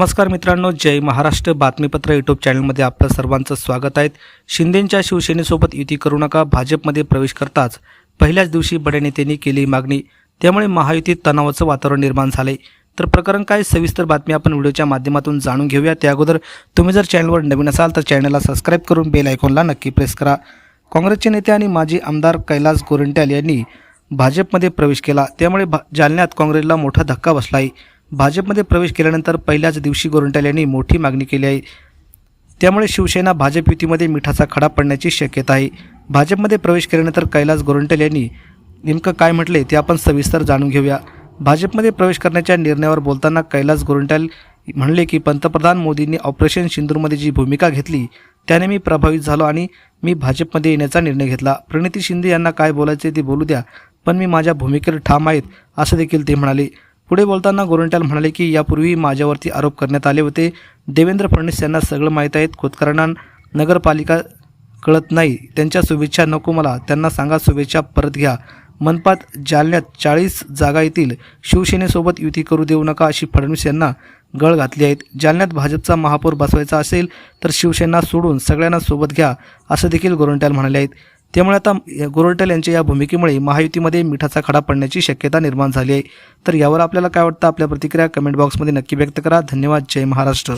नमस्कार मित्रांनो जय महाराष्ट्र बातमीपत्र यूट्यूब चॅनलमध्ये आपलं सर्वांचं स्वागत आहे. शिंदेंच्या शिवसेनेसोबत युती करू नका भाजपमध्ये प्रवेश करताच. पहिल्याच दिवशी बडे नेत्यांनी केली मागणी. त्यामुळे महायुतीत तणावाचं वातावरण निर्माण झाले तर प्रकरण काय? सविस्तर बातमी आपण व्हिडिओच्या माध्यमातून जाणून घेऊया. त्या अगोदर तुम्ही जर चॅनलवर नवीन असाल तर चॅनलला सबस्क्राईब करून बेल आयकॉनला नक्की प्रेस करा. काँग्रेसचे नेते आणि माजी आमदार कैलास गोरंट्याल यांनी भाजपमध्ये प्रवेश केला. त्यामुळे भा जालन्यात काँग्रेसला मोठा धक्का बसला आहे भाजपमध्ये प्रवेश केल्यानंतर पहिल्याच दिवशी गोरंट्याल यांनी मोठी मागणी केली आहे. त्यामुळे शिवसेना भाजप युतीमध्ये मिठाचा खडा पडण्याची शक्यता आहे. भाजपमध्ये प्रवेश केल्यानंतर कैलास गोरंट्याल यांनी नेमकं काय म्हटले ते आपण सविस्तर जाणून घेऊया. भाजपमध्ये प्रवेश करण्याच्या निर्णयावर बोलताना कैलास गोरंट्याल म्हणले की पंतप्रधान मोदींनी ऑपरेशन सिंदूरमध्ये जी भूमिका घेतली त्याने मी प्रभावित झालो आणि मी भाजपमध्ये येण्याचा निर्णय घेतला. प्रणिती शिंदे यांना काय बोलायचे ते बोलू द्या पण मी माझ्या भूमिकेवर ठाम आहेत असं देखील ते म्हणाले. पुढे बोलताना गोरंट्याल म्हणाले की यापूर्वी माझ्यावरती आरोप करण्यात आले होते. देवेंद्र फडणवीस यांना सगळं माहीत आहेत. खोतकरांना नगरपालिका कळत नाही. त्यांच्या शुभेच्छा नको मला. त्यांना सांगा शुभेच्छा परत घ्या. मनपात जालन्यात चाळीस जागा येतील. शिवसेनेसोबत युती करू देऊ नका अशी फडणवीस यांना गळ घातली आहेत. जालन्यात भाजपचा महापौर बसवायचा असेल तर शिवसेना सोडून सगळ्यांना सोबत घ्या असं देखील गोरंट्याल म्हणाले आहेत. त्यामुळे आता या यांच्या या भूमिकेमुळे महायुतीमध्ये मिठाचा खडा पडण्याची शक्यता निर्माण झाली आहे. तर यावर आपल्याला काय वाटतं? आपल्या प्रतिक्रिया कमेंट बॉक्समध्ये नक्की व्यक्त करा. धन्यवाद. जय महाराष्ट्र.